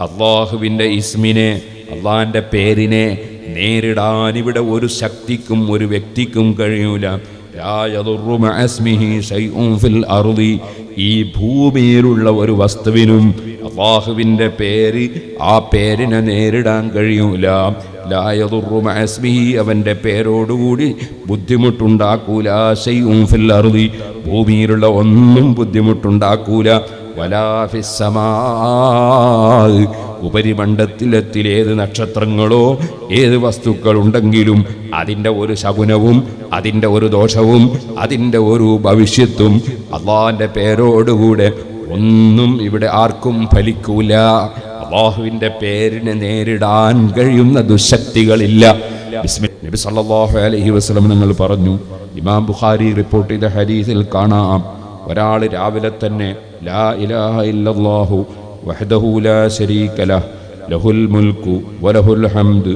അള്ളാഹുവിന്റെ ഇസ്മിനെ അള്ളാഹിന്റെ പേരിനെ നേരിടാൻ ഇവിടെ ഒരു ശക്തിക്കും ഒരു വ്യക്തിക്കും കഴിയൂല. ഈ ഭൂമിയിലുള്ള ഒരു വസ്തുവിനും അള്ളാഹുവിന്റെ പേര് ആ പേരിനെ നേരിടാൻ കഴിയൂല. ലാ യദുറു മഅ ഇസ്മിഹി അവന്റെ പേരോടുകൂടി ബുദ്ധിമുട്ടുണ്ടാക്കൂല. ശൈഉൻ ഫിൽ അറുതി ഭൂമിയിലുള്ള ഒന്നും ബുദ്ധിമുട്ടുണ്ടാക്കൂല. വലാ ഫിസ്സമാ ഉപരിമണ്ഡത്തിലെത്തിൽ ഏത് നക്ഷത്രങ്ങളോ ഏത് വസ്തുക്കളുണ്ടെങ്കിലും അതിന്റെ ഒരു ശകുനവും അതിന്റെ ഒരു ദോഷവും അതിന്റെ ഒരു ഭവിഷ്യത്തും അള്ളാഹിന്റെ പേരോടുകൂടെ ഒന്നും ഇവിടെ ആർക്കും ഫലിക്കൂല. അള്ളാഹുവിന്റെ പേരിനെ നേരിടാൻ കഴിയുന്ന ദുശക്തികളില്ല. നബി സല്ലല്ലാഹു അലൈഹി വസല്ലം നിങ്ങൾ പറഞ്ഞു ഇമാം ബുഖാരി റിപ്പോർട്ട് ചെയ്ത ഹരീസിൽ കാണാം. ഒരാൾ രാവിലെ തന്നെ ലാ إلا الله وحده لا شريك له له الملك وله الحمد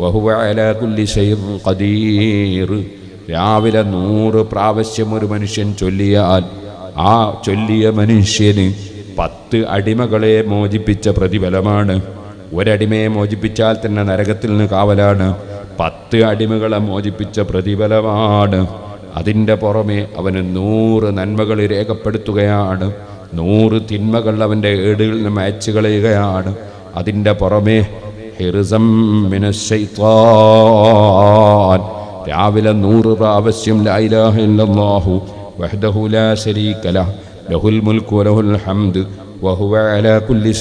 وهو على كل شيء قدير രാവിലെ നൂറ് പ്രാവശ്യം ഒരു മനുഷ്യൻ ചൊല്ലിയാൽ ആ ചൊല്ലിയ മനുഷ്യന് പത്ത് അടിമകളെ മോചിപ്പിച്ച പ്രതിഫലമാണ്. ഒരടിമയെ മോചിപ്പിച്ചാൽ തന്നെ നരകത്തിൽ നിന്ന് കാവലാണ്. പത്ത് അടിമകളെ മോചിപ്പിച്ച പ്രതിഫലമാണ്. അതിന്റെ പുറമെ അവന് നൂറ് നന്മകൾ രേഖപ്പെടുത്തുകയാണ്. നൂറ് തിന്മകൾ അവന്റെ ഏടുകളിൽ നിന്ന് മാച്ച് കളയുകയാണ്. അതിന്റെ പുറമേ മിനശ്ശൈത്വാൻ. രാവിലെ നൂറ് പ്രാവശ്യം ലൈലാഹു ഇല്ലല്ലാഹു വഹ്ദഹു ലാ ശരീക ലഹുൽ മുൽക്കു ലഹുൽ ഹംദ് വഹുവ അലാ കുല്ലി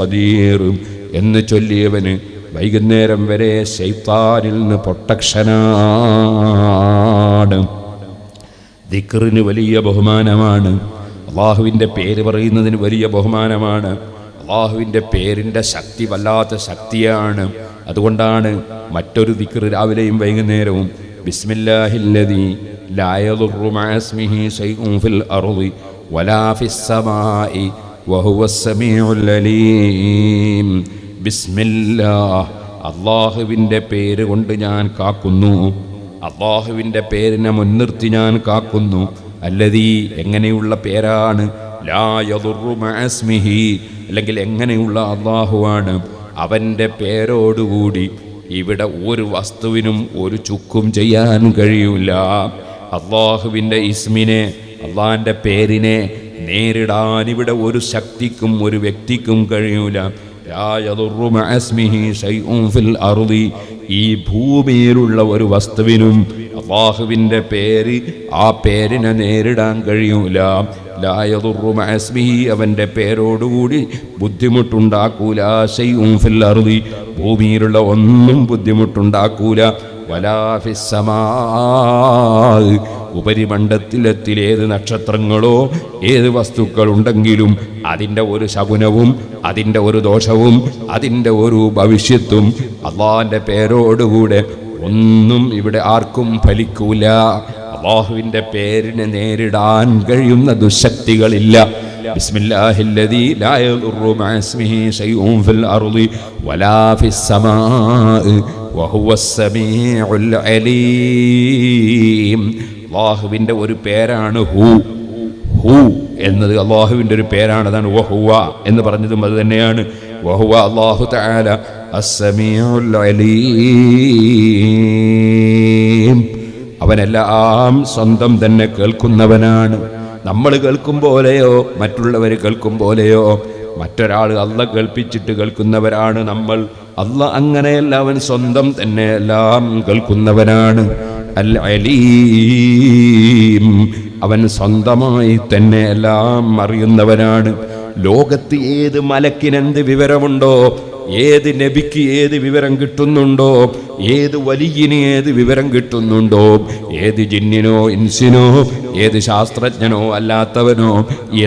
ഖദീർ. എന്ന് ചൊല്ലിയവന് വൈകുന്നേരം വരെ ശൈത്താനിൽ നിന്ന് പ്രൊട്ടക്ഷനാണ്. ദിക്റിന് വലിയ ബഹുമാനമാണ്. അള്ളാഹുവിന്റെ പേര് പറയുന്നതിന് വലിയ ബഹുമാനമാണ്. അള്ളാഹുവിന്റെ പേരിന്റെ ശക്തി വല്ലാത്ത ശക്തിയാണ്. അതുകൊണ്ടാണ് മറ്റൊരു ദിക്റ് രാവിലെയും വൈകുന്നേരവും. ബിസ്മില്ലാഹില്ലദീ ലാ യദുറു മഅ ഇസ്മിഹി ശൈഉൻ ഫിൽ അർളി വലാ ഫിസ് സമാഇ വഹുവസ് അലീം. ബിസ്മില്ലാഹ്. അള്ളാഹുവിന്റെ പേര് കൊണ്ട് ഞാൻ കാക്കുന്നു. അള്ളാഹുവിന്റെ പേരിനെ മുൻനിർത്തി ഞാൻ കാക്കുന്നു. അല്ലതീ എങ്ങനെയുള്ള പേരാണ്? ലാ യദുറു മഅ ഇസ്മിഹി അല്ലെങ്കിൽ എങ്ങനെയുള്ള അള്ളാഹുവാണ് അവന്റെ പേരോടുകൂടി ഇവിടെ ഒരു വസ്തുവിനും ഒരു ചുക്കും ചെയ്യാൻ കഴിയൂല. അള്ളാഹുവിന്റെ ഇസ്മിനെ അള്ളാഹിന്റെ പേരിനെ നേരിടാൻ ഇവിടെ ഒരു ശക്തിക്കും ഒരു വ്യക്തിക്കും കഴിയൂല. ഈ ഭൂമിയിലുള്ള ഒരു വസ്തുവിനും അള്ളാഹുവിന്റെ പേര് ആ പേരിനെ നേരിടാൻ കഴിയൂല ലാ യദുറു മഅ ഇസ്മിഹി അവന്റെ പേരോടുകൂടി ബുദ്ധിമുട്ടുണ്ടാക്കൂല. ശൈഉൻ ഫിൽ അർദി ഭൂമിയിലുള്ള ഒന്നും ബുദ്ധിമുട്ടുണ്ടാക്കൂല. വലാ ഫിസ്സമാ ഉപരിമണ്ഡത്തിലെത്തിൽ ഏത് നക്ഷത്രങ്ങളോ ഏത് വസ്തുക്കളുണ്ടെങ്കിലും അതിൻ്റെ ഒരു ശകുനവും അതിൻ്റെ ഒരു ദോഷവും അതിൻ്റെ ഒരു ഭവിഷ്യത്തും അള്ളാഹിൻ്റെ പേരോടുകൂടെ ഒന്നും ഇവിടെ ആർക്കും ഫലിക്കൂല അള്ളാഹുവിൻ്റെ പേരിനെ നേരിടാൻ കഴിയുന്ന ദുശക്തികളില്ല بسم الله الذي لا يضر مع اسمه شيء في الأرض ولا في السماء وهو السميع العليم അള്ളാഹുവിന്റെ ഒരു പേരാണ് ഹൂ. ഹൂ എന്നത് അള്ളാഹുവിന്റെ ഒരു പേരാണ്. അതാണ് വഹുവ എന്ന് പറഞ്ഞതും അത് തന്നെയാണ്. വഹുവ അള്ളാഹു അസ്സമീഉൽ അലീം. അവനെല്ലാം സ്വന്തം തന്നെ കേൾക്കുന്നവനാണ്. നമ്മൾ കേൾക്കും പോലെയോ മറ്റുള്ളവർ കേൾക്കും പോലെയോ മറ്റൊരാൾ അല്ല കേൾപ്പിച്ചിട്ട് കേൾക്കുന്നവരാണ് നമ്മൾ. അല്ല അങ്ങനെയല്ല അവൻ സ്വന്തം തന്നെ എല്ലാം കേൾക്കുന്നവനാണ്. അൽ അലീം അവൻ സ്വന്തമായി തന്നെ എല്ലാം അറിയുന്നവനാണ്. ലോകത്ത് ഏത് മലക്കിനെന്ത് വിവരമുണ്ടോ ഏത് നബിക്ക് ഏത് വിവരം കിട്ടുന്നുണ്ടോ ഏത് വലിയന് ഏത് വിവരം കിട്ടുന്നുണ്ടോ ഏത് ജിന്നിനോ ഇൻസിനോ ഏത് ശാസ്ത്രജ്ഞനോ അല്ലാത്തവനോ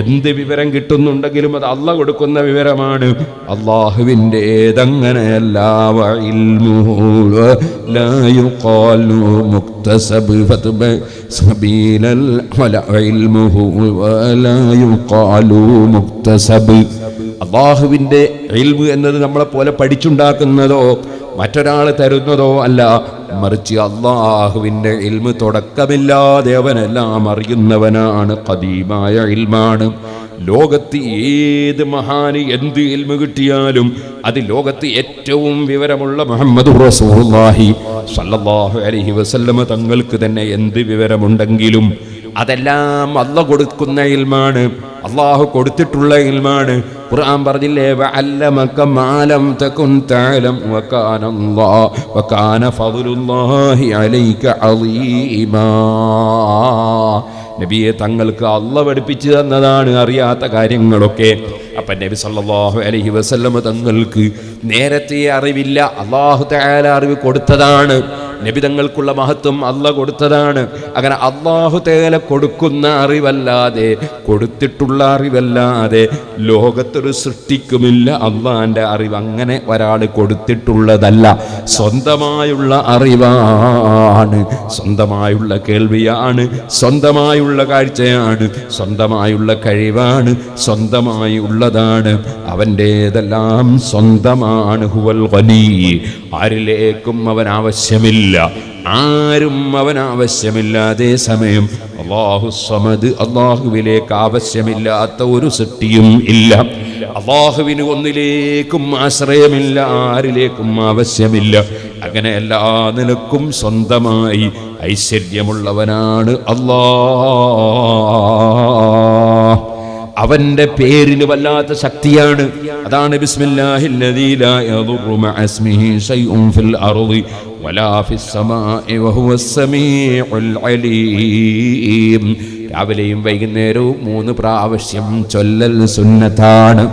എന്ത് വിവരം കിട്ടുന്നുണ്ടെങ്കിലും അത് അല്ല കൊടുക്കുന്ന വിവരമാണ്. അള്ളാഹുവിന്റെ ഏതങ്ങനെയല്ല വഇൽമുഹു ലാ سبيل ولا علمه സബീലൽ يقال മുക്തസബ്. അള്ളാഹുവിന്റെ ഇൽമു എന്നത് നമ്മളെ പോലെ പഠിച്ചുണ്ടാക്കുന്നതോ മറ്റൊരാൾ തരുന്നതോ അല്ല. മറിച്ച് അള്ളാഹുവിന്റെ ഇൽമു തുടക്കമില്ലാതെ അവനെല്ലാം അറിയുന്നവനാണ് കദീമായ ഇൽമാണ്. ലോകത്ത് ഏത് മഹാന് എന്ത് ഇൽമ കിട്ടിയാലും അത് ലോകത്ത് ഏറ്റവും വിവരമുള്ള മുഹമ്മദ് അലൈഹി വസല്ലമ തങ്ങൾക്ക് തന്നെ എന്ത് വിവരമുണ്ടെങ്കിലും അതെല്ലാം അല്ല കൊടുക്കുന്ന ഇൽമാണ് അള്ളാഹു കൊടുത്തിട്ടുള്ള ഇൽമാണ് ഖുർആൻ പറഞ്ഞില്ലേ വഅല്ലമക മാലം തകുൻ തഅലം വകാന അല്ലാഹ് വകാന ഫദ്ലുല്ലാഹി അലൈക അളീമാ നബിയെ തങ്ങൾക്ക് അല്ല പഠിപ്പിച്ചു തന്നതാണ് അറിയാത്ത കാര്യങ്ങളൊക്കെ. അപ്പം നബി സല്ലാഹു അലഹി വസല്ലമ തങ്ങൾക്ക് നേരത്തെ അറിവില്ല അള്ളാഹു തയാല അറിവ് കൊടുത്തതാണ്. നബി തങ്ങൾക്കുള്ള മഹത്വം അല്ല കൊടുത്തതാണ്. അങ്ങനെ അള്ളാഹു തേല കൊടുക്കുന്ന അറിവല്ലാതെ കൊടുത്തിട്ടുള്ള അറിവല്ലാതെ ലോകത്തൊരു സൃഷ്ടിക്കുമില്ല. അള്ളാന്റെ അറിവ് അങ്ങനെ ഒരാൾ കൊടുത്തിട്ടുള്ളതല്ല. സ്വന്തമായുള്ള അറിവാണ്. സ്വന്തമായുള്ള കേൾവിയാണ്. സ്വന്തമായുള്ള കാഴ്ചയാണ്. സ്വന്തമായുള്ള കഴിവാണ് സ്വന്തമായി ഉള്ളതാണ്. അവന്റേതെല്ലാം സ്വന്തമാണ്. ഹുവൽ വലി ആരിലേക്കും അവൻ ആവശ്യമില്ല. ആരും അവൻ ആവശ്യമില്ല അതേ സമയം. അള്ളാഹു സമദ് അള്ളാഹുവിലേക്ക് ആവശ്യമില്ലാത്ത ഒരു സൃഷ്ടിയും ഇല്ല. അള്ളാഹുവിന് ഒന്നിലേക്കും ആശ്രയമില്ല ആരിലേക്കും ആവശ്യമില്ല. അങ്ങനെ എല്ലാ നിലക്കും സ്വന്തമായി ഐശ്വര്യമുള്ളവനാണ് അള്ളാ അവന്റെ പേരിന് വല്ലാത്ത ശക്തിയാണ്. അതാണ് രാവിലെയും വൈകുന്നേരവും മൂന്ന് പ്രാവശ്യം ചൊല്ലൽ സുന്നത്താണ്.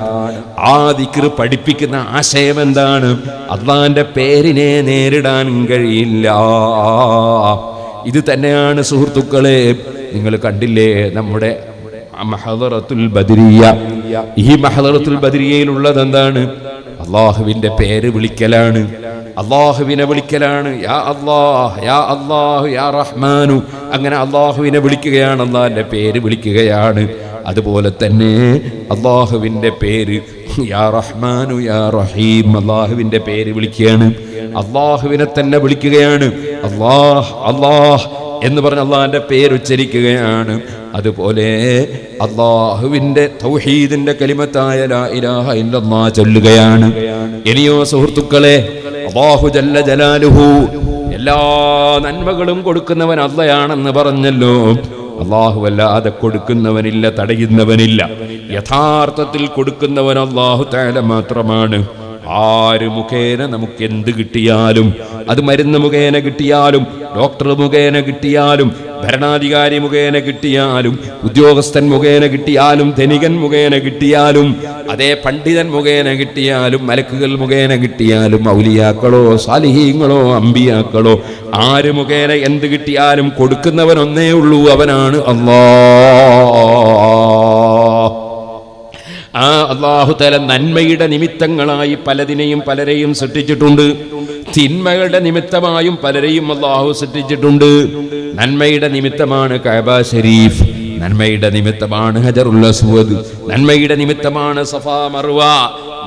ആ ദിക്ർ പഠിപ്പിക്കുന്ന ആശയം എന്താണ്? അള്ളാന്റെ പേരിനെ നേരിടാൻ കഴിയില്ല. ഇത് തന്നെയാണ് സുഹൃത്തുക്കളെ നിങ്ങൾ കണ്ടില്ലേ നമ്മുടെ ബദരിയ. ഈ മഹദറത്തുൽ ബദരിയയിലുള്ളത് എന്താണ്? അള്ളാഹുവിന്റെ പേര് വിളിക്കലാണ്. അള്ളാഹുവിനെ വിളിക്കലാണ്. യാ അള്ളാഹ് യാ അള്ളാഹു യാ റഹ്മാനു. അങ്ങനെ അള്ളാഹുവിനെ വിളിക്കുകയാണ് അള്ളാഹിന്റെ പേര് വിളിക്കുകയാണ്. അതുപോലെ തന്നെ അള്ളാഹുവിന്റെ പേര് യാ റഹ്മാനു യാ റഹീം അള്ളാഹുവിന്റെ പേര് വിളിക്കുകയാണ്. അള്ളാഹുവിനെ തന്നെ വിളിക്കുകയാണ്. അള്ളാഹ് അള്ളാഹ് എന്ന് പറഞ്ഞ് അള്ളാഹിന്റെ പേര് ഉച്ചരിക്കുകയാണ്. അതുപോലെ അള്ളാഹുവിന്റെ തൗഹീദിന്റെ കലിമത്തായ ലാ ഇലാഹ ഇല്ലല്ലാ ചൊല്ലുകയാണ്. ഇനിയോ സുഹൃത്തുക്കളെ അള്ളാഹു ജല്ല ജലാലുഹു എല്ലാ നന്മകളും കൊടുക്കുന്നവൻ അള്ളയാണെന്ന് പറഞ്ഞല്ലോ. അള്ളാഹു അല്ലാതെ കൊടുക്കുന്നവനില്ല തടയുന്നവനില്ല. യഥാർത്ഥത്തിൽ കൊടുക്കുന്നവൻ അള്ളാഹു താല മാത്രമാണ്. ആര് മുഖേന നമുക്ക് എന്ത് കിട്ടിയാലും അത് മരുന്ന് മുഖേന കിട്ടിയാലും ഡോക്ടർ മുഖേന കിട്ടിയാലും ഭരണാധികാരി മുഖേന കിട്ടിയാലും ഉദ്യോഗസ്ഥൻ മുഖേന കിട്ടിയാലും ധനികൻ മുഖേന കിട്ടിയാലും അതേ പണ്ഡിതൻ മുഖേന കിട്ടിയാലും മലക്കുകൾ മുഖേന കിട്ടിയാലും ഔലിയാക്കളോ സാലിഹീങ്ങളോ അമ്പിയാക്കളോ ആര് മുഖേന എന്ത് കിട്ടിയാലും കൊടുക്കുന്നവൻ ഒന്നേ ഉള്ളൂ അവനാണ് അള്ളാ ആ അള്ളാഹുതല നന്മയുടെ നിമിത്തങ്ങളായി പലതിനെയും പലരെയും സൃഷ്ടിച്ചിട്ടുണ്ട്. തിന്മകളുടെ നിമിത്തമായും പലരെയും അള്ളാഹു സൃഷ്ടിച്ചിട്ടുണ്ട്. നന്മയുടെ നിമിത്തമാണ് കഅബ ഷരീഫ് നന്മയുടെ നിമിത്തമാണ് ഹജറുൽ അസ്വദ്. നന്മയുടെ നിമിത്തമാണ് സഫാ മറുവ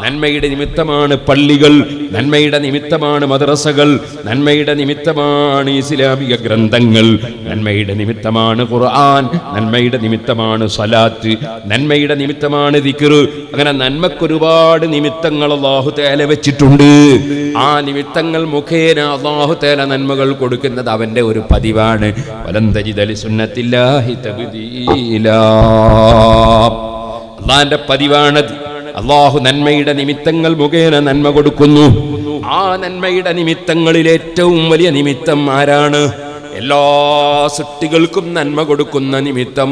നന്മയുടെ നിമിത്തമാണ് പള്ളികൾ നന്മയുടെ നിമിത്തമാണ് മദ്രസകൾ നന്മയുടെ നിമിത്തമാണ് ഇസ്ലാമിക ഗ്രന്ഥങ്ങൾ നന്മയുടെ നിമിത്തമാണ് ഖുർആൻ നന്മയുടെ നിമിത്തമാണ് സലാത്ത് നന്മയുടെ നിമിത്തമാണ് ദിക്ർ. അങ്ങനെ നന്മക്കൊരുപാട് നിമിത്തങ്ങൾ അള്ളാഹു തേല വെച്ചിട്ടുണ്ട്. ആ നിമിത്തങ്ങൾ മുഖേന അള്ളാഹു തേല നന്മകൾ കൊടുക്കുന്നത് അവന്റെ ഒരു പതിവാണ്. സുന്നത്തില്ലാഹി തബ്ദീലാ. പതിവാണത്. അള്ളാഹു നന്മയുടെ നിമിത്തങ്ങൾ മുഖേന നന്മ കൊടുക്കുന്നു. ആ നന്മയുടെ നിമിത്തങ്ങളിൽ ഏറ്റവും വലിയ നിമിത്തം ആരാണ്? എല്ലാ സൃഷ്ടികൾക്കും നന്മ കൊടുക്കുന്ന നിമിത്തം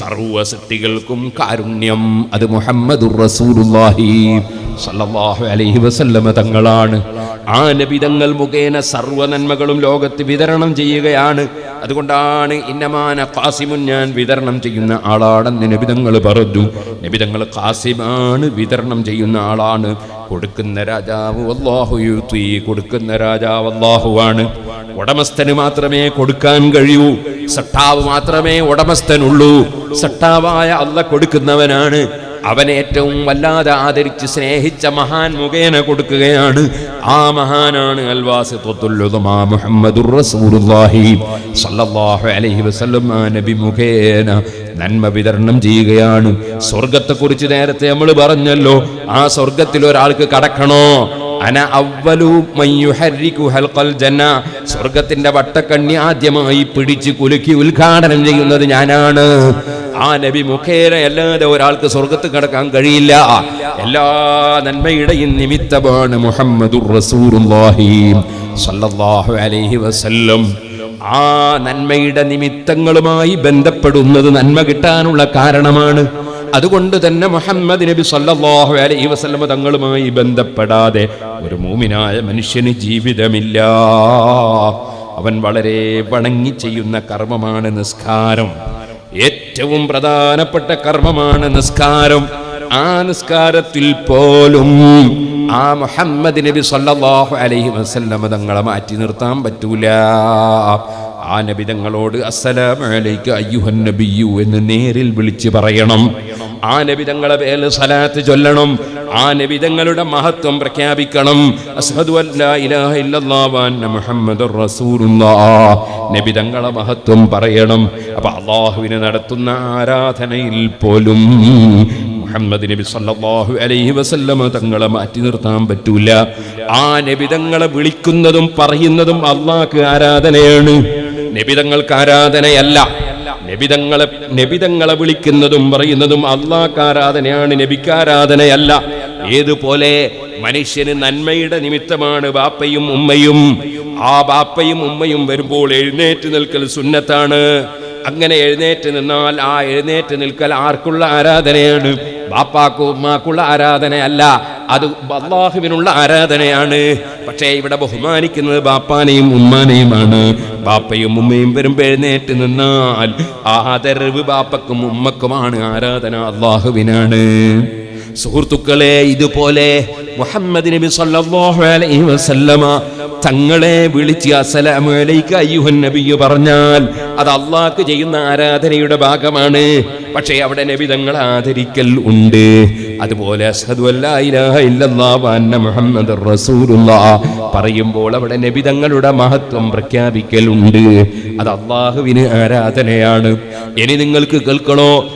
സർവ സൃഷ്ടികൾക്കും കാരുണ്യം അത് മുഹമ്മദുർ റസൂലുള്ളാഹി അലൈഹി വസല്ലമ തങ്ങളാണ്. ആ നബിതങ്ങൾ മുഖേന സർവ നന്മകളും ലോകത്ത് വിതരണം ചെയ്യുകയാണ്. അതുകൊണ്ടാണ് ഇന്നമാന കാസിമുൻ ഞാൻ വിതരണം ചെയ്യുന്ന ആളാണെന്ന് നബിതങ്ങൾ പറഞ്ഞു. നബിതങ്ങൾ കാസിമാണ് വിതരണം ചെയ്യുന്ന ആളാണ്. കൊടുക്കുന്ന രാജാവ് അള്ളാഹു യുത്തി കൊടുക്കുന്ന രാജാവ് അള്ളാഹുവാണ് ഉടമസ്ഥന് മാത്രമേ കൊടുക്കാൻ കഴിയൂ. സട്ടാവ് മാത്രമേ ഉടമസ്ഥനുള്ളൂ. സട്ടാവായ അല്ല കൊടുക്കുന്നവനാണ്. അവനെ ഏറ്റവും വല്ലാതെ ആദരിച്ച് സ്നേഹിച്ച മഹാൻ മുഖേന കൊടുക്കുകയാണ്. ആ മഹാനാണ് നബി മുഖേന നന്മ വിതരണം ചെയ്യുകയാണ്. സ്വർഗത്തെക്കുറിച്ച് നേരത്തെ നമ്മൾ പറഞ്ഞല്ലോ ആ സ്വർഗത്തിൽ ഒരാൾക്ക് കടക്കണോ? അന ജന്ന. സ്വർഗത്തിന്റെ വട്ടക്കണ്ണി ആദ്യമായി പിടിച്ച് കുലുക്കി ഉദ്ഘാടനം ചെയ്യുന്നത് ഞാനാണ്. ആ നബി മുഖേന അല്ലാതെ ഒരാൾക്ക് സ്വർഗത്ത് കടക്കാൻ കഴിയില്ല. എല്ലാ നന്മയുടെയും നിമിത്തമാണ് സല്ലല്ലാഹു അലൈഹി വസല്ലം. ആ നന്മയുടെ നിമിത്തങ്ങളുമായി ബന്ധപ്പെടുന്നത് നന്മ കിട്ടാനുള്ള കാരണമാണ്. അതുകൊണ്ട് തന്നെ മുഹമ്മദ് നബി സല്ലാഹു അലൈ വസല്ലമ തങ്ങളുമായി ബന്ധപ്പെടാതെ ഒരു മൂമിനായ മനുഷ്യന് ജീവിതമില്ല. അവൻ വളരെ വണങ്ങി ചെയ്യുന്ന കർമ്മമാണ് നിസ്കാരം. ഏറ്റവും പ്രധാനപ്പെട്ട കർമ്മമാണ് നിസ്കാരം. ആ നിസ്കാരത്തിൽ പോലും ആ മുഹമ്മദ് നബി സല്ലാഹു അലൈഹി വസല്ലമ തങ്ങളെ മാറ്റി നിർത്താൻ പറ്റൂല. ആ നബി തങ്ങളോട് അസ്സലാമു അലൈക അയ്യുഹൻ നബിയു എന്ന് നേരിൽ വിളിച്ച് പറയണം. ആ നബി തങ്ങളെ പേര് സലാത്ത് ചൊല്ലണം. ആ നബി തങ്ങളുടെ മഹത്വം പ്രഖ്യാപിക്കണം. നബി തങ്ങളെ മഹത്വം പറയണം. അപ്പൊ അള്ളാഹുവിനെ നടത്തുന്ന ആരാധനയിൽ പോലും മുഹമ്മദ് നബി സല്ലല്ലാഹു അലൈഹി വസല്ലമ തങ്ങളെ മാറ്റി നിർത്താൻ പറ്റൂല. ആ നബി തങ്ങളെ വിളിക്കുന്നതും പറയുന്നതും അള്ളാഹ്ക്ക് ആരാധനയാണ്. നബിതങ്ങൾക്ക് ആരാധനയല്ല. നബിതങ്ങളെ നബിതങ്ങളെ വിളിക്കുന്നതും പറയുന്നതും അള്ളാഹ്ക്കാരാധനയാണ് ആരാധനയാണ് നബിക്ക് ആരാധനയല്ല. ഏതുപോലെ മനുഷ്യന് നന്മയുടെ നിമിത്തമാണ് ബാപ്പയും ഉമ്മയും. ആ ബാപ്പയും ഉമ്മയും വരുമ്പോൾ എഴുന്നേറ്റ് നിൽക്കൽ സുന്നത്താണ്. അങ്ങനെ എഴുന്നേറ്റ് നിന്നാൽ ആ എഴുന്നേറ്റ് നിൽക്കൽ ആർക്കുള്ള ആരാധനയാണ്? ബാപ്പാക്കും ഉമ്മാക്കുള്ള ആരാധനയല്ല. അത് അള്ളാഹുവിനുള്ള ആരാധനയാണ്. പക്ഷേ ഇവിടെ ബഹുമാനിക്കുന്നത് ബാപ്പാനെയും ഉമ്മാനെയുമാണ്. ബാപ്പയും ഉമ്മയും വരുമ്പോൾ എഴുന്നേറ്റ് നിന്നാൽ ആദരവ് ബാപ്പക്കും ഉമ്മക്കുമാണ് ആരാധന അള്ളാഹുവിനാണ്. സുഹൃത്തുക്കളെ ഇതുപോലെ മുഹമ്മദ് നബി സല്ലല്ലാഹു അലൈഹി വസല്ലമ തങ്ങളെ വിളിച്ച് അസ്സലാമു അലൈക അയ്യുഹൻ നബിയു പറഞ്ഞാൽ അത് അള്ളാഹ്ക്ക് ചെയ്യുന്ന ആരാധനയുടെ ഭാഗമാണ്. പക്ഷേ അവിടെ നബിതങ്ങൾ ആദരിക്കൽ ഉണ്ട്. അതുപോലെ പറയുമ്പോൾ അവിടെ നബിതങ്ങളുടെ മഹത്വം പ്രഖ്യാപിക്കലുണ്ട്. അത് അള്ളാഹുവിന് ആരാധനയാണ്. ഇനി നിങ്ങൾക്ക് കേൾക്കണോ?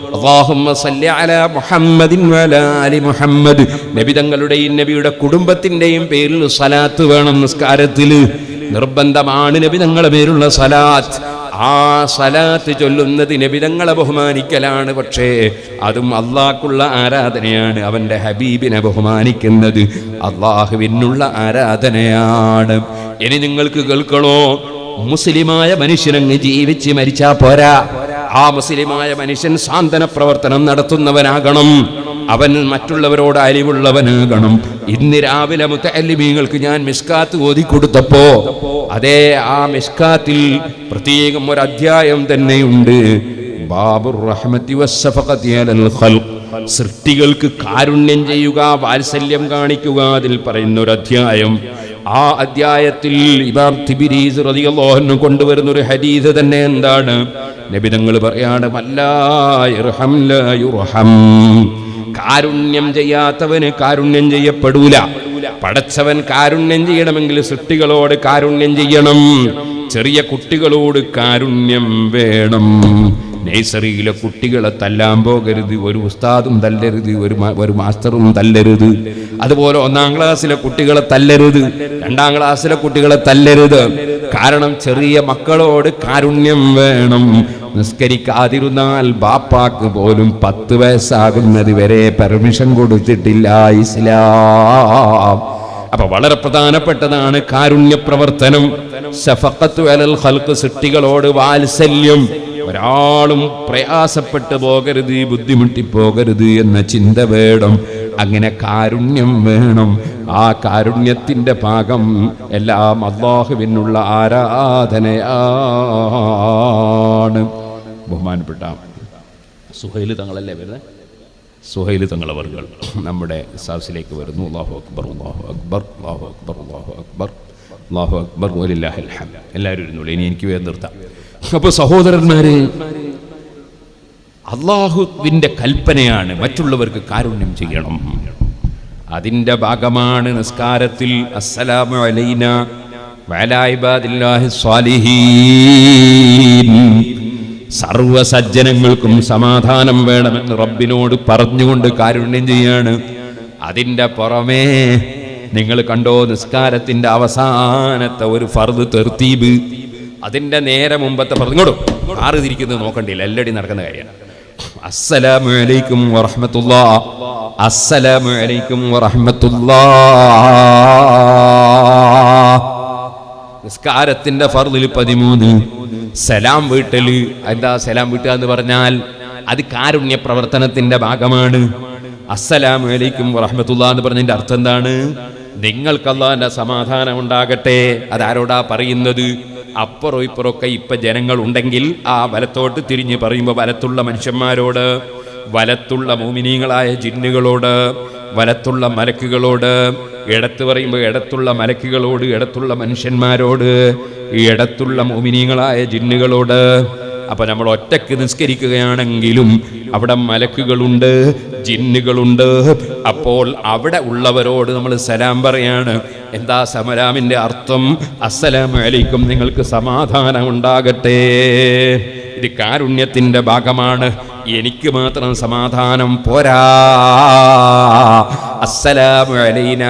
മുഹമ്മദ്. നബിതങ്ങളുടെയും നബിയുടെ കുടുംബത്തിന്റെയും പേരിൽ സലാത്ത് വേണം നിസ്കാരത്തിൽ. നിർബന്ധമാണ് നബി തങ്ങളുടെ പേരുള്ള സലാത്ത് ആ സലാത്ത് ചൊല്ലുന്നത് നബിതങ്ങളെ ബഹുമാനിക്കലാണ് പക്ഷേ അതും അള്ളാഹ്ക്കുള്ള ആരാധനയാണ് അവന്റെ ഹബീബിനെ ബഹുമാനിക്കുന്നത്. അള്ളാഹുവിനുള്ള ആരാധനയാണ്. ഇനി നിങ്ങൾക്ക് കേൾക്കണോ? മുസ്ലിമായ മനുഷ്യനങ്ങ് ജീവിച്ച് മരിച്ചാ പോരാ. ആ മുസ്ലിമായ മനുഷ്യൻ സാന്ത്വന പ്രവർത്തനം നടത്തുന്നവനാകണം. അവൻ മറ്റുള്ളവരോട് അലിവുള്ളവനാകണം ഇന്ന് രാവിലെ മുത്തല്ലിമീങ്ങൾക്ക് ഞാൻ മിസ്കാത്ത് ഓതി കൊടുത്തപ്പോ അതേ ആ മിസ്കാത്തിൽ പ്രത്യേകം ഒരു അധ്യായം തന്നെയുണ്ട്. ബാബുർ റഹ്മത്തി സൃഷ്ടികൾക്ക് കാരുണ്യം ചെയ്യുക വാത്സല്യം കാണിക്കുക അതിൽ പറയുന്ന ഒരു അധ്യായം. ആ അധ്യായത്തിൽ ഇമാം തിബിരീസ് റളിയല്ലാഹു കൊണ്ടുവരുന്ന ഒരു ഹദീസ് തന്നെ എന്താണ്? നബിതങ്ങൾ പറയാണ് മല്ലാ യർഹം ലാ കാരുണ്യം ചെയ്യാത്തവന് കാരുണ്യം ചെയ്യപ്പെടൂല. പടച്ചവൻ കാരുണ്യം ചെയ്യണമെങ്കിൽ സൃഷ്ടികളോട് കാരുണ്യം ചെയ്യണം. ചെറിയ കുട്ടികളോട് കാരുണ്യം വേണം. നേഴ്സറിയിലെ കുട്ടികളെ തല്ലാൻ പോകരുത് ഒരു ഉസ്താദും തല്ലരുത് ഒരു ഒരു മാസ്റ്ററും തല്ലരുത്. അതുപോലെ ഒന്നാം ക്ലാസ്സിലെ കുട്ടികളെ തല്ലരുത് രണ്ടാം ക്ലാസ്സിലെ കുട്ടികളെ തല്ലരുത്. കാരണം ചെറിയ മക്കളോട് കാരുണ്യം വേണം. നിസ്കരിക്കാതിരുന്നാൽ ബാപ്പാക്ക് പോലും പത്ത് വയസ്സാകുന്നത് വരെ പെർമിഷൻ കൊടുത്തിട്ടില്ല ഇസ്ലാം. അപ്പൊ വളരെ പ്രധാനപ്പെട്ടതാണ് കാരുണ്യ പ്രവർത്തനം. സൃഷ്ടികളോട് വാത്സല്യം. ഒരാളും പ്രയാസപ്പെട്ടു പോകരുത് ബുദ്ധിമുട്ടി പോകരുത് എന്ന ചിന്ത വേണം. അങ്ങനെ കാരുണ്യം വേണം. ആ കാരുണ്യത്തിന്റെ ഭാഗം എല്ലാം അള്ളാഹുവിനുള്ള ആരാധനയാണ്. ബഹുമാനപ്പെട്ട സുഹൈൽ തങ്ങളല്ലേ വരുന്നത് സുഹൈൽ തങ്ങളവർകൾ നമ്മുടെ സാസിലേക്ക് വരുന്നു. അള്ളാഹു അക്ബർ അള്ളാഹു അക്ബർ അള്ളാഹു അക്ബർ അള്ളാഹു അക്ബർ അള്ളാഹു അക്ബർ വലില്ലാഹിൽ എല്ലാവരും ഇരുന്നുള്ളൂ ഇനി എനിക്ക് വേഗം നിർത്താം. അപ്പോൾ സഹോദരന്മാരെ അള്ളാഹുവിന്റെ കൽപ്പനയാണ് മറ്റുള്ളവർക്ക് കാരുണ്യം ചെയ്യണം. അതിന്റെ ഭാഗമാണ് നിസ്കാരത്തിൽ അസ്സലാമു അലൈന വഅലൈബാദില്ലാഹി സ്വാലിഹീൻ. സർവ സജ്ജനങ്ങൾക്കും സമാധാനം വേണമെന്ന് റബ്ബിനോട് പറഞ്ഞുകൊണ്ട് കാരുണ്യം ചെയ്യാണ്. അതിന്റെ പുറമേ നിങ്ങൾ കണ്ടോ നിസ്കാരത്തിന്റെ അവസാനത്തെ ഒരു ഫർദ് തെർത്തീബ്. അതിന്റെ നേരെ മുമ്പത്തെ ഫർദ്. ഇങ്ങോട്ടും ആറ് തിരിക്കുന്നത് നോക്കണ്ടില്ല എല്ലടി നടക്കുന്ന കാര്യമാണ്. അസ്സലാമു അലൈക്കും വറഹ്മത്തുള്ളാ. അസ്സലാമു അലൈക്കും വറഹ്മത്തുള്ളാ. നിസ്കാരത്തിന്റെ ഫർദിൽ പതിമൂന്ന്. സലാം വീട്ടൽ. എന്താ സലാം വീട്ടുക എന്ന് പറഞ്ഞാൽ അത് കാരുണ്യ പ്രവർത്തനത്തിന്റെ ഭാഗമാണ്. അസ്സലാം അലൈക്കും വറഹമത്തുള്ള എന്ന് പറഞ്ഞതിന്റെ അർത്ഥം എന്താണ്? നിങ്ങൾക്ക് അള്ളാന്റെ സമാധാനം ഉണ്ടാകട്ടെ. അതാരോടാ പറയുന്നത്? അപ്പുറം ഇപ്പുറമൊക്കെ ഇപ്പൊ ജനങ്ങൾ ഉണ്ടെങ്കിൽ ആ വലത്തോട്ട് തിരിഞ്ഞ് പറയുമ്പോൾ വലത്തുള്ള മനുഷ്യന്മാരോട് വലത്തുള്ള മോമിനീങ്ങളായ ജിന്നുകളോട് വലത്തുള്ള മലക്കുകളോട് ഇടത്ത് പറയുമ്പോൾ ഇടത്തുള്ള മലക്കുകളോട് ഇടത്തുള്ള മനുഷ്യന്മാരോട് ഈ ഇടത്തുള്ള മോമിനീങ്ങളായ ജിന്നുകളോട്. അപ്പോൾ നമ്മൾ ഒറ്റയ്ക്ക് നിസ്കരിക്കുകയാണെങ്കിലും അവിടെ മലക്കുകളുണ്ട് ജിന്നുകളുണ്ട്. അപ്പോൾ അവിടെ ഉള്ളവരോട് നമ്മൾ സലാം പറയാണ്. എന്താ സമരാമിന്റെ അർത്ഥം? അസ്സലാമു അലൈക്കും നിങ്ങൾക്ക് സമാധാനം ഉണ്ടാകട്ടെ. ഇത് കാരുണ്യത്തിന്റെ ഭാഗമാണ്. എനിക്ക് മാത്രം സമാധാനം പോരാ. അസ്സലാമു അലൈന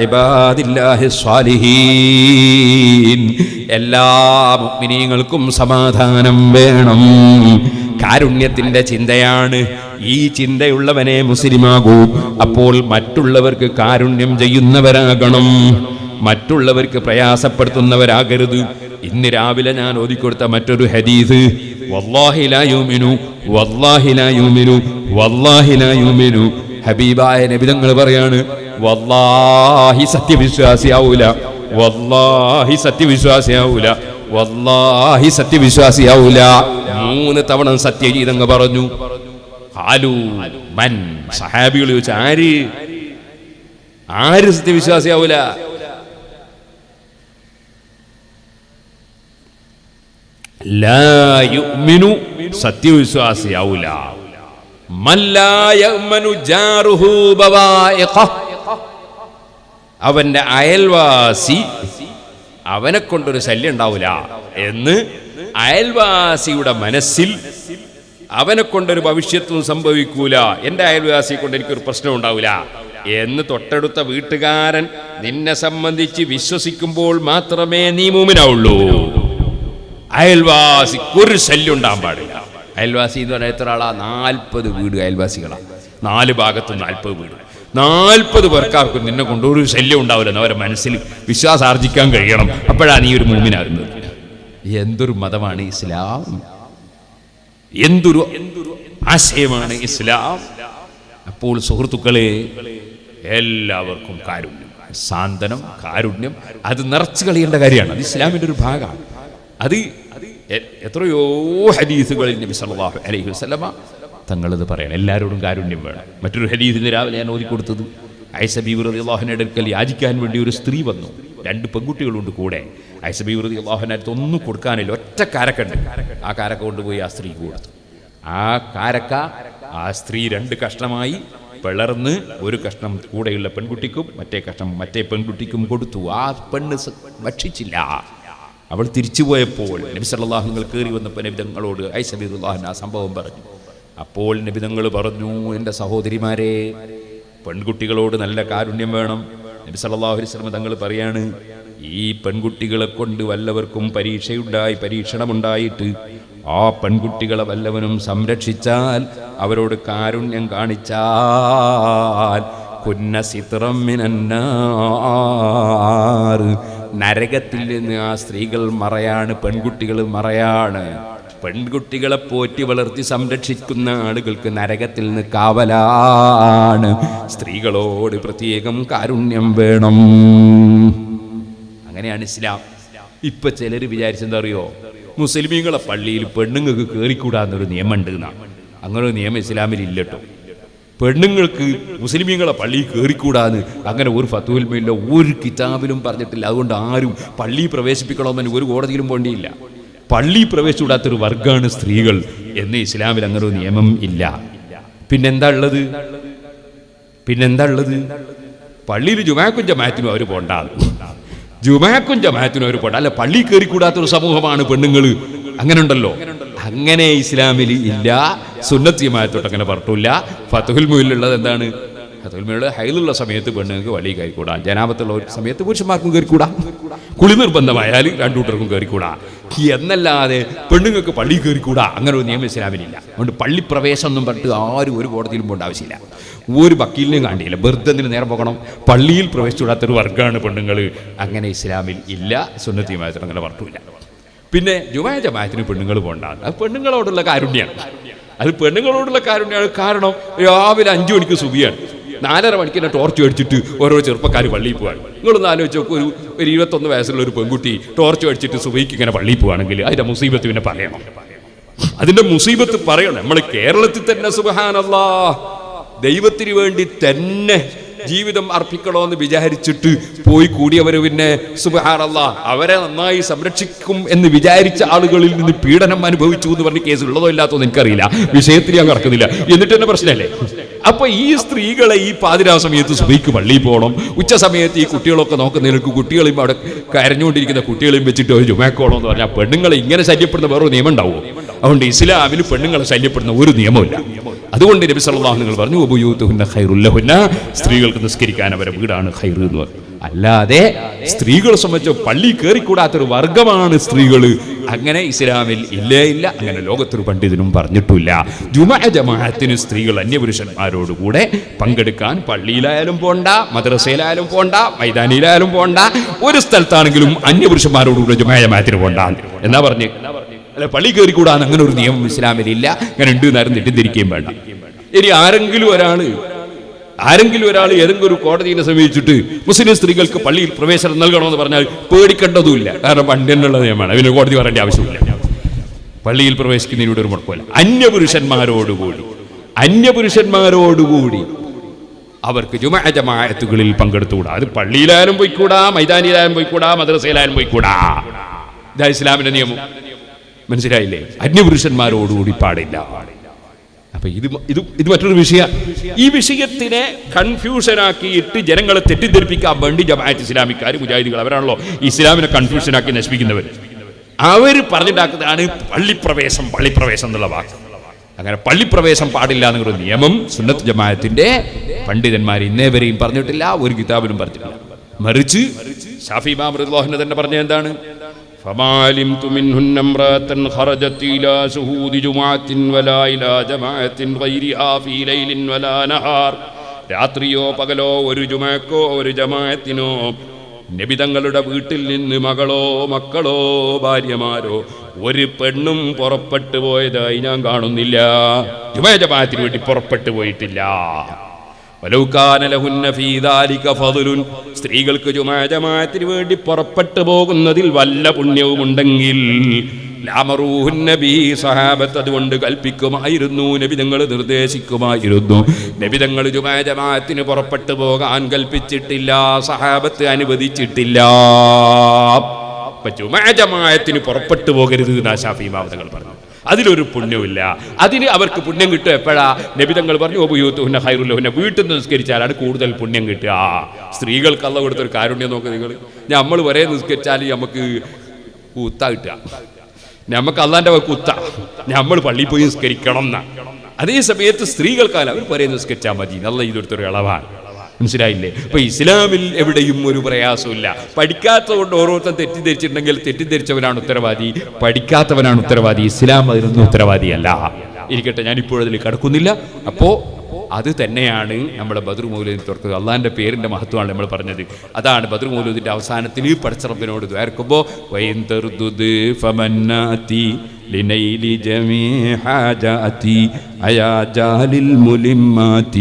ഇബാദില്ലാഹി സ്വാലിഹീൻ. എല്ലാ മുഅ്മിനീങ്ങൾക്കും സമാധാനം വേണം. കാരുണ്യത്തിന്റെ ചിന്തയാണ്. ഈ ചിന്തയുള്ളവനെ മുസ്ലിമാകൂ. അപ്പോൾ മറ്റുള്ളവർക്ക് കാരുണ്യം ചെയ്യുന്നവരാകണം. മറ്റുള്ളവർക്ക് പ്രയാസപ്പെടുത്തുന്നവരാകരുത്. ഇന്ന് രാവിലെ ഞാൻ ഓതിക്കൊടുത്ത മറ്റൊരു ഹദീസ്. വല്ലാഹി ലാ യുമിനു വല്ലാഹി ലാ യുമിനു വല്ലാഹി ലാ യുമിനു. ഹബീബായ നബിതങ്ങൾ പറയാണ് വല്ലാഹി സത്യവിശ്വാസിയാവൂല വല്ലാഹി സത്യവിശ്വാസിയാവൂല വല്ലാഹി സത്യവിശ്വാസിയാവൂല മൂന്ന് തവണ സത്യജീതങ്ങ് പറഞ്ഞു. ആലു മൻ സഹാബികൾ ചോദിച്ചു ആര്? ആര് സത്യവിശ്വാസിയാവൂല ലാ യുഅ്മിനു സത്യവിശ്വാസിയാവൂല. അവന്റെ അയൽവാസി അവനെ കൊണ്ടൊരു ശല്യം ഉണ്ടാവില്ല എന്ന് അയൽവാസിയുടെ മനസ്സിൽ അവനെ കൊണ്ടൊരു ഭവിഷ്യത്തും സംഭവിക്കൂല. എന്റെ അയൽവാസിയെ കൊണ്ട് എനിക്കൊരു പ്രശ്നം ഉണ്ടാവില്ല എന്ന് തൊട്ടടുത്ത വീട്ടുകാരൻ നിന്നെ സംബന്ധിച്ച് വിശ്വസിക്കുമ്പോൾ മാത്രമേ നീ മൂമിനാവുള്ളൂ അയൽവാസിക്കൊരു ശല്യം ഉണ്ടാകാൻ പാടില്ല. അയൽവാസി എന്ന് പറഞ്ഞാൽ എത്ര ആളാ? നാൽപ്പത് വീട് അയൽവാസികളാണ് നാല് ഭാഗത്തും നാൽപ്പത് വീട്. നാൽപ്പത് പേർക്കാർക്കും നിന്നെ കൊണ്ട് ഒരു ശല്യം ഉണ്ടാവില്ലെന്ന് അവരെ മനസ്സിൽ വിശ്വാസം ആർജിക്കാൻ കഴിയണം. അപ്പോഴാണ് നീ ഒരു മൂമിനാകുന്നത് എന്തൊരു മതമാണ് ഇസ്ലാം? എന്തൊരു ആശയമാണ് ഇസ്ലാം? അപ്പോൾ സുഹൃത്തുക്കളെ എല്ലാവർക്കും കാരുണ്യം സാന്ത്വനം കാരുണ്യം. അത് നിറച്ചു കളിയേണ്ട കാര്യമാണ്. അത് ഇസ്ലാമിന്റെ ഒരു ഭാഗമാണ്. അത് എത്രയോ ഹദീസുകളിൽ നബി സല്ലല്ലാഹു അലൈഹി വസല്ലമ തങ്ങളത് പറയണം. എല്ലാവരോടും കാരുണ്യം വേണം. മറ്റൊരു ഹദീസിന് രാവിലെ ഞാൻ ഓതി കൊടുത്തത് ഐസബീബ് റതി അള്ളാഹുനെ അടുക്കൽ യാചിക്കാൻ വേണ്ടി ഒരു സ്ത്രീ വന്നു. രണ്ട് പെൺകുട്ടികളുണ്ട് കൂടെ. ഐസബീബ് റതി അള്ളാഹുവിന്റെ അടുത്ത് ഒന്നും കൊടുക്കാനില്ല. ഒറ്റ കാരക്കുണ്ട് ആ കാരക്ക കൊണ്ടുപോയി ആ സ്ത്രീക്ക് കൊടുത്തു. ആ കാരക്ക ആ സ്ത്രീ രണ്ട് കഷ്ണമായി പിളർന്ന് ഒരു കഷ്ണം കൂടെയുള്ള പെൺകുട്ടിക്കും മറ്റേ കഷ്ണം മറ്റേ പെൺകുട്ടിക്കും കൊടുത്തു. ആ പെണ്ണ് ഭക്ഷിച്ചില്ല. അവൾ തിരിച്ചു പോയപ്പോൾ നബി സല്ലല്ലാഹു നിങ്ങൾ കയറി വന്നപ്പോൾ നബിതങ്ങളോട് ഐസബീദുല്ലാഹിന് ആ സംഭവം പറഞ്ഞു. അപ്പോൾ നബിതങ്ങൾ പറഞ്ഞു എന്റെ സഹോദരിമാരെ പെൺകുട്ടികളോട് നല്ല കാരുണ്യം വേണം. നബി സല്ലല്ലാഹു അലൈഹി തങ്ങൾ പറയാണ് ഈ പെൺകുട്ടികളെ കൊണ്ട് വല്ലവർക്കും പരീക്ഷയുണ്ടായി പരീക്ഷണമുണ്ടായിട്ട് ആ പെൺകുട്ടികളെ വല്ലവനും സംരക്ഷിച്ചാൽ അവരോട് കാരുണ്യം കാണിച്ചാൽ കുന്ന സിത്രം മിനന്നാർ. നരകത്തിൽ നിന്ന് ആ സ്ത്രീകൾ മറയാണ് പെൺകുട്ടികൾ മറയാണ്. പെൺകുട്ടികളെ പോറ്റി വളർത്തി സംരക്ഷിക്കുന്ന ആളുകൾക്ക് നരകത്തിൽ നിന്ന് കാവലാണ്. സ്ത്രീകളോട് പ്രത്യേകം കാരുണ്യം വേണം. അങ്ങനെയാണ് ഇസ്ലാം. ഇപ്പൊ ചിലർ വിചാരിച്ചെന്താ അറിയോ? മുസ്ലിമീങ്ങളെ പള്ളിയിൽ പെണ്ണുങ്ങൾക്ക് കയറിക്കൂടാന്നൊരു നിയമം ഉണ്ട് എന്നാ. അങ്ങനെ ഒരു നിയമം ഇസ്ലാമിൽ ഇല്ലട്ടോ പെണ്ണുങ്ങൾക്ക് മുസ്ലിമീങ്ങളെ പള്ളിയിൽ കയറിക്കൂടാന്ന് അങ്ങനെ ഒരു ഫത്തുവിൽമയില്ല ഒരു കിതാബിലും പറഞ്ഞിട്ടില്ല. അതുകൊണ്ട് ആരും പള്ളിയിൽ പ്രവേശിപ്പിക്കണമെന്ന് ഒരു കോടതിയിലും പോണ്ടിയില്ല. പള്ളി പ്രവേശിച്ചുകൂടാത്തൊരു വർഗമാണ് സ്ത്രീകൾ എന്ന് ഇസ്ലാമിൽ അങ്ങനെ ഒരു നിയമം ഇല്ല. പിന്നെന്താ ഉള്ളത്? പിന്നെന്താ ഉള്ളത്? പള്ളിയിൽ ജുമാക്കും ജമാഅത്തിനും അവർ പോണ്ടാണ് ജുമാക്കും ജമാഅത്തിനും അവർ പോണ്ട. അല്ല പള്ളി കയറിക്കൂടാത്തൊരു സമൂഹമാണ് പെണ്ണുങ്ങൾ അങ്ങനെ ഉണ്ടല്ലോ അങ്ങനെ ഇസ്ലാമിൽ ഇല്ല സുന്നത്തിയമായത്തോട്ട് അങ്ങനെ പറഞ്ഞിട്ടില്ല. ഫത്തുൽ മുയിലുള്ളത് എന്താണ്? മുയിലുള്ള ഹൈലുള്ള സമയത്ത് പെണ്ണുങ്ങൾക്ക് വള്ളി കയറിക്കൂടാ ജനാപത്തുള്ള സമയത്ത് പുരുഷന്മാർക്കും കയറിക്കൂടാ. കുളി നിർബന്ധമായാൽ രണ്ടു കൂട്ടർക്കും കയറിക്കൂടാ. എന്നല്ലാതെ പെണ്ണുങ്ങൾക്ക് പള്ളി കയറിക്കൂടാ. അങ്ങനെ ഒരു നിയമം ഇസ്ലാമിലില്ല. അതുകൊണ്ട് പള്ളി പ്രവേശം എന്നും പറഞ്ഞിട്ട് ആരും ഒരു കോടതിയിലും പോകേണ്ട ആവശ്യമില്ല. ഒരു വക്കീലിനെയും കാണിയില്ല വെറുതെ നേരം പോകണം? പള്ളിയിൽ പ്രവേശിച്ചുകൂടാത്തൊരു വർഗമാണ് പെണ്ണുങ്ങൾ അങ്ങനെ ഇസ്ലാമിൽ ഇല്ല സുന്നത്തിയുമായിട്ട് അങ്ങനെ പറഞ്ഞില്ല പിന്നെ ജുമായ ജമായത്തിന് പെണ്ണുങ്ങൾ പോകണ്ടാണ് അത് പെണ്ണുങ്ങളോടുള്ള കാരുണ്യാണ്. അത് പെണ്ണുങ്ങളോടുള്ള കാരുണ്യാണ്. കാരണം രാവിലെ അഞ്ചു മണിക്ക് സുബിയാണ്. നാലര മണിക്ക് തന്നെ ടോർച്ച് അടിച്ചിട്ട് ഓരോ ചെറുപ്പക്കാർ പള്ളിയിൽ പോവാണ്. നിങ്ങളൊന്ന് ആലോചിച്ച് നോക്കൂ ഒരു ഒരു ഇരുപത്തൊന്ന് വയസ്സുള്ള ഒരു പെൺകുട്ടി ടോർച്ച് അടിച്ചിട്ട് സുബൈക്ക് ഇങ്ങനെ പള്ളിയിൽ പോവാണെങ്കിൽ അതിന്റെ മുസീബത്ത് പിന്നെ പറയണം. അതിന്റെ മുസീബത്ത് പറയണം. നമ്മൾ കേരളത്തിൽ തന്നെ സുബഹാനല്ലാ ദൈവത്തിന് വേണ്ടി തന്നെ ജീവിതം അർപ്പിക്കണമെന്ന് വിചാരിച്ചിട്ട് പോയി കൂടിയവര് പിന്നെ സുബഹാറല്ല അവരെ നന്നായി സംരക്ഷിക്കും എന്ന് വിചാരിച്ച ആളുകളിൽ നിന്ന് പീഡനം അനുഭവിച്ചു എന്ന് പറഞ്ഞ കേസ് ഉള്ളതോ ഇല്ലാത്തോ എനിക്കറിയില്ല വിഷയത്തിൽ ഞാൻ കറക്കുന്നില്ല എന്നിട്ട് തന്നെ പ്രശ്നമല്ലേ അപ്പൊ ഈ സ്ത്രീകളെ ഈ പാതിരാ സമയത്ത് സുബൈക്ക് പള്ളിയിൽ പോകണം. ഉച്ച സമയത്ത് ഈ കുട്ടികളൊക്കെ നോക്കുന്നതിലേക്ക് കുട്ടികളെയും അവിടെ കരഞ്ഞുകൊണ്ടിരിക്കുന്ന കുട്ടികളെയും വെച്ചിട്ട് ഒരു ജുമാക്കോളം എന്ന് പറഞ്ഞാൽ പെണ്ണുങ്ങളെ ഇങ്ങനെ ശല്യപ്പെടുന്ന വേറൊരു നിയമം ഉണ്ടാവുമോ? അതുകൊണ്ട് ഇസ്ലാമിൽ പെണ്ണുങ്ങളെ ശല്യപ്പെടുന്ന ഒരു നിയമമില്ല അതുകൊണ്ട് നബി സല്ലല്ലാഹു നിങ്ങൾ പറഞ്ഞു ഉപയൂത്തുഹുന്ന ഖൈറുല്ലഹുന്ന സ്ത്രീകൾക്ക് നിസ്കരിക്കാൻ അവരെ വീടാണ് ഖൈർ എന്ന് പറഞ്ഞു. അല്ലാതെ സ്ത്രീകളെ സംബന്ധിച്ച് പള്ളി കയറിക്കൂടാത്തൊരു വർഗമാണ് സ്ത്രീകൾ അങ്ങനെ ഇസ്ലാമിൽ ഇല്ലേ ഇല്ല. അങ്ങനെ ലോകത്തൊരു പണ്ഡിതനും പറഞ്ഞിട്ടില്ല. ജുമാ ജമാഅത്തിന് സ്ത്രീകൾ അന്യപുരുഷന്മാരോടുകൂടെ പങ്കെടുക്കാൻ പള്ളിയിലായാലും പോണ്ട മദ്രസയിലായാലും പോണ്ട മൈതാനിയിലായാലും പോണ്ട ഒരു സ്ഥലത്താണെങ്കിലും അന്യപുരുഷന്മാരോടുകൂടെ ജുമാ ജമാഅത്തിന് പോണ്ട. എന്നാ പറഞ്ഞ്? അല്ല പള്ളി കയറിക്കൂടാന്ന് അങ്ങനെ ഒരു നിയമം ഇസ്ലാമിലില്ല. അങ്ങനെ ഉണ്ട് നേരം തെറ്റിദ്ധരിക്കുകയും വേണ്ട. ഇനി ആരെങ്കിലും ഒരാൾ ആരെങ്കിലും ഒരാൾ ഏതെങ്കിലും ഒരു കോടതിയെ സമീപിച്ചിട്ട് മുസ്ലിം സ്ത്രീകൾക്ക് പള്ളിയിൽ പ്രവേശനം നൽകണമെന്ന് പറഞ്ഞാൽ പേടിക്കേണ്ടതുമില്ല. കാരണം പണ്ടെന്നുള്ള നിയമമാണ്. അതിന് കോടതി പറയേണ്ട ആവശ്യമില്ല. പള്ളിയിൽ പ്രവേശിക്കുന്നതിനോട് ഒരു മുഴപ്പമില്ല അന്യപുരുഷന്മാരോടുകൂടി അന്യപുരുഷന്മാരോടുകൂടി അവർക്ക് ജുമാജമായത്തുകളിൽ പങ്കെടുത്തുകൂടാ. അത് പള്ളിയിലായാലും പോയിക്കൂടാ മൈതാനിയിലായാലും പോയിക്കൂടാ മദ്രസയിലായാലും പോയിക്കൂടാ. ഇതാ ഇസ്ലാമിന്റെ നിയമം. മനസ്സിലായില്ലേ? അന്യപുരുഷന്മാരോടുകൂടി പാടില്ല. അപ്പൊ ഇത് ഇത് ഇത് മറ്റൊരു വിഷയ. ഈ വിഷയത്തിനെ കൺഫ്യൂഷനാക്കിയിട്ട് ജനങ്ങളെ തെറ്റിദ്ധരിപ്പിക്കാൻ വേണ്ടി ജമാഅത്ത് ഇസ്ലാമിക്കാർ മുജാഹിദികൾ അവരാണല്ലോ ഇസ്ലാമിനെ കൺഫ്യൂഷനാക്കി നശിപ്പിക്കുന്നവർ. അവർ പറഞ്ഞിട്ടാക്കുന്നതാണ് പള്ളിപ്രവേശം പള്ളിപ്രവേശം എന്നുള്ള വാക്ക്. അങ്ങനെ പള്ളിപ്രവേശം പാടില്ല എന്നൊരു നിയമം സുന്നത്ത് ജമാഅത്തിന്റെ പണ്ഡിതന്മാർ ഇന്നേ വരെയും പറഞ്ഞിട്ടില്ല ഒരു കിതാബിലും പറഞ്ഞിട്ടില്ല. മറിച്ച് ഷാഫി മാമൃദ് റളിയല്ലാഹു തന്നെ പറഞ്ഞ എന്താണ്? فما علمت منهن امرأة خرجت إلى شهود جمعة ولا إلى جماعة غيرها في ليل ولا نهار രാത്രിയോ പകലോ ഒരു ജുമാക്കോ ഒരു ജമാഅത്തിനോ നബിതങ്ങളുടെ വീട്ടിൽ നിന്ന് മകളോ മക്കളോ ഭാര്യമാരോ ഒരു പെണ്ണും പുറപ്പെട്ടു പോയതായി ഞാൻ കാണുന്നില്ല ജുമാ ജമാഅത്തിന് വേണ്ടി പുറപ്പെട്ടു പോയിട്ടില്ല സ്ത്രീകൾക്ക് ജുമാ ജമാഅത്തിന് വേണ്ടി പുറപ്പെട്ടു പോകുന്നതിൽ വല്ല പുണ്യവുമുണ്ടെങ്കിൽ ലാമറൂഹുന്ന ബി സഹാബത്ത് അതുകൊണ്ട് കൽപ്പിക്കുമായിരുന്നു. നബിതങ്ങൾ നിർദ്ദേശിക്കുമായിരുന്നു. നബിതങ്ങൾ ജുമാജമാത്തിന് പുറപ്പെട്ടു പോകാൻ കൽപ്പിച്ചിട്ടില്ല സഹാബത്ത് അനുവദിച്ചിട്ടില്ല. അപ്പൊ ജുമാ ജമാഅത്തിന് പുറപ്പെട്ടു പോകരുത് എന്നാ ഷാഫി മാവതങ്ങൾ പറഞ്ഞു. അതിലൊരു പുണ്യമില്ല അതിന് അവർക്ക് പുണ്യം കിട്ടും എപ്പോഴാ? നബിതങ്ങൾ പറഞ്ഞു ഉപയൂത്തുഹുന്ന ഹൈറുല്ലഹുന്ന വീട്ടിൽ നിസ്കരിച്ചാലാണ് കൂടുതൽ പുണ്യം കിട്ടുക. സ്ത്രീകൾക്ക് അല്ല കൊടുത്തൊരു കാരുണ്യം നോക്ക് നിങ്ങൾ. നമ്മൾ വരെ നിസ്കരിച്ചാൽ നമുക്ക് കൂത്ത കിട്ടുക. നമുക്ക് അള്ളാന്റെ കുത്ത. നമ്മൾ പള്ളിയിൽ പോയി നിസ്കരിക്കണം എന്നാ. അതേ സമയത്ത് സ്ത്രീകൾക്കാല അവർ വരെ നിസ്കരിച്ചാൽ മതി. നല്ല ഇതൊരുത്തൊരു ഇളവാണ്. മനസ്സിലായില്ലേ? അപ്പൊ ഇസ്ലാമിൽ എവിടെയും ഒരു പ്രയാസമില്ല പഠിക്കാത്തത് കൊണ്ട് ഓരോരുത്തർ തെറ്റിദ്ധരിച്ചിട്ടുണ്ടെങ്കിൽ തെറ്റിദ്ധരിച്ചവനാണ് ഉത്തരവാദി. പഠിക്കാത്തവനാണ് ഉത്തരവാദി. ഇസ്ലാം അതിനൊന്നും ഉത്തരവാദിയല്ല. ഇരിക്കട്ടെ ഞാൻ ഇപ്പോഴതിൽ കടക്കുന്നില്ല. അപ്പോ അത് തന്നെയാണ് നമ്മുടെ ബദർ മൗലൂദിന് തുറക്കുക. അള്ളാഹിന്റെ പേരിന്റെ മഹത്വമാണ് നമ്മൾ പറഞ്ഞത്. അതാണ് ബദർ മൗലൂദിന്റെ അവസാനത്തിൽ പടച്ചറബിനോട് ദ്വാരക്കുമ്പോൾ لنيل جميع حاجاتي أيا جهل الملمات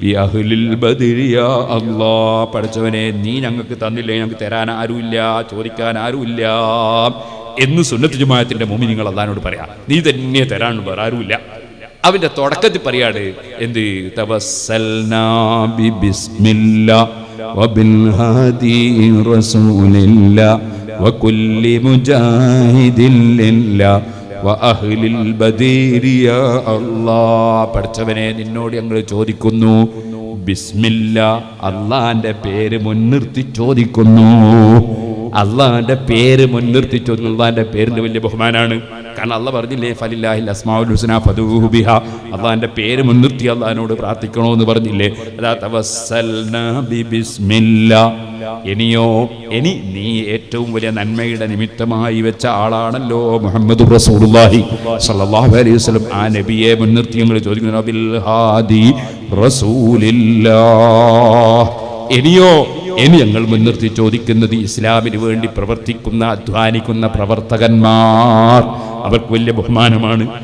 بأهل البدر يا الله പഠിച്ചവനെ നീ ഞങ്ങൾക്ക് തന്നില്ലേ ഞങ്ങൾക്ക് തരാൻ ആരുമില്ല ചോദിക്കാൻ ആരുമില്ല എന്ന് സുന്നത്ത് ജമാഅത്തിന്റെ മുമ്പിൽ നിങ്ങൾ അള്ളഹാനോട് പറയാം നീ തന്നെ തരാൻ വേറെ ആരുമില്ല അവന്റെ തുടക്കത്തിൽ പറയാണ് എന്ത് തവസ്സൽനാ ബി ബിസ്മില്ലാ وبالهادي رسول الله وكل مجاهد لله പഠിച്ചവനെ നിന്നോട് ഞങ്ങൾ ചോദിക്കുന്നു. ബിസ്മില്ല അള്ളാന്റെ പേര് മുൻനിർത്തി ചോദിക്കുന്നു. അള്ളാന്റെ പേര് മുൻനിർത്തി ചോദിക്കുന്നു. അള്ളാന്റെ പേരിന്റെ വലിയ ബഹുമാനാണ്. കാരണം അള്ള പറഞ്ഞില്ലേ ഫലില്ലാഹിൽ അസ്മാഉൽ ഹുസ്ന ഫതുഹുബിഹ ബിഹ. അള്ളാന്റെ പേര് മുൻനിർത്തി അള്ളഹാനോട് പ്രാർത്ഥിക്കണോ എന്ന് പറഞ്ഞില്ലേ അതാ തവസ്സൽനാ ബിബിസ്മില്ല ഇനിയോ ഇനി നീ ഏറ്റവും വലിയ നന്മയുടെ നിമിത്തമായി വെച്ച ആളാണല്ലോ മുഹമ്മദ് റസൂലുള്ളാഹി സ്വല്ലല്ലാഹു അലൈഹി വസല്ലം. ആ നബിയെ മുൻനിർത്തി ഞങ്ങൾ ചോദിക്കുന്നു ബിൽ ഹാദി റസൂലില്ലാ. ഇനിയോ ഇനി ഞങ്ങൾ മുൻനിർത്തി ചോദിക്കുന്നത് ഇസ്ലാമിന് വേണ്ടി പ്രവർത്തിക്കുന്ന അധ്വാനിക്കുന്ന പ്രവർത്തകന്മാർ. അവർക്ക് വലിയ ബഹുമാനമാണ്.